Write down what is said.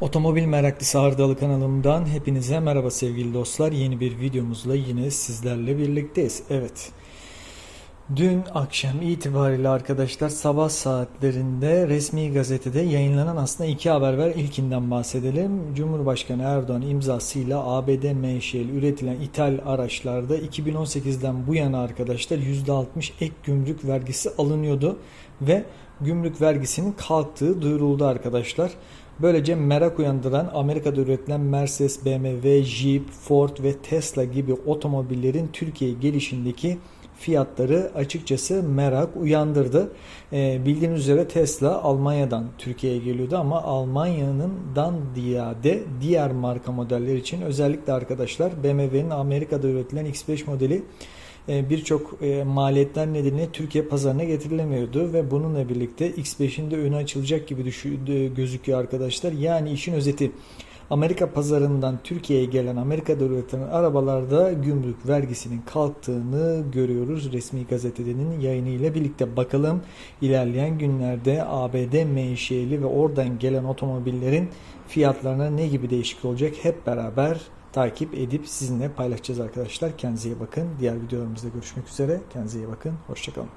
Otomobil meraklısı Hardalı kanalımdan hepinize merhaba sevgili dostlar. Yeni bir videomuzla yine sizlerle birlikteyiz. Evet. Dün akşam itibariyle arkadaşlar sabah saatlerinde resmi gazetede yayınlanan aslında iki haber var. İlkinden bahsedelim. Cumhurbaşkanı Erdoğan imzasıyla ABD menşeli üretilen ithal araçlarda 2018'den bu yana arkadaşlar %60 ek gümrük vergisi alınıyordu ve gümrük vergisinin kalktığı duyuruldu arkadaşlar. Böylece merak uyandıran Amerika'da üretilen Mercedes, BMW, Jeep, Ford ve Tesla gibi otomobillerin Türkiye gelişindeki fiyatları açıkçası merak uyandırdı. E, bildiğiniz üzere Tesla Almanya'dan Türkiye'ye geliyordu ama Almanya'nından ziyade diğer marka modeller için özellikle arkadaşlar BMW'nin Amerika'da üretilen X5 modeli birçok e, maliyetler nedeniyle Türkiye pazarına getirilemiyordu ve bununla birlikte X5'in de önü açılacak gibi gözüküyor arkadaşlar. Yani işin özeti Amerika pazarından Türkiye'ye gelen Amerika'da üretilen arabalarda gümrük vergisinin kalktığını görüyoruz resmi gazetenin yayını ile birlikte. Bakalım ilerleyen günlerde ABD menşeli ve oradan gelen otomobillerin fiyatlarına ne gibi değişiklik olacak hep beraber takip edip sizinle paylaşacağız arkadaşlar. Kendinize iyi bakın. Diğer videolarımızda görüşmek üzere. Kendinize iyi bakın. Hoşçakalın.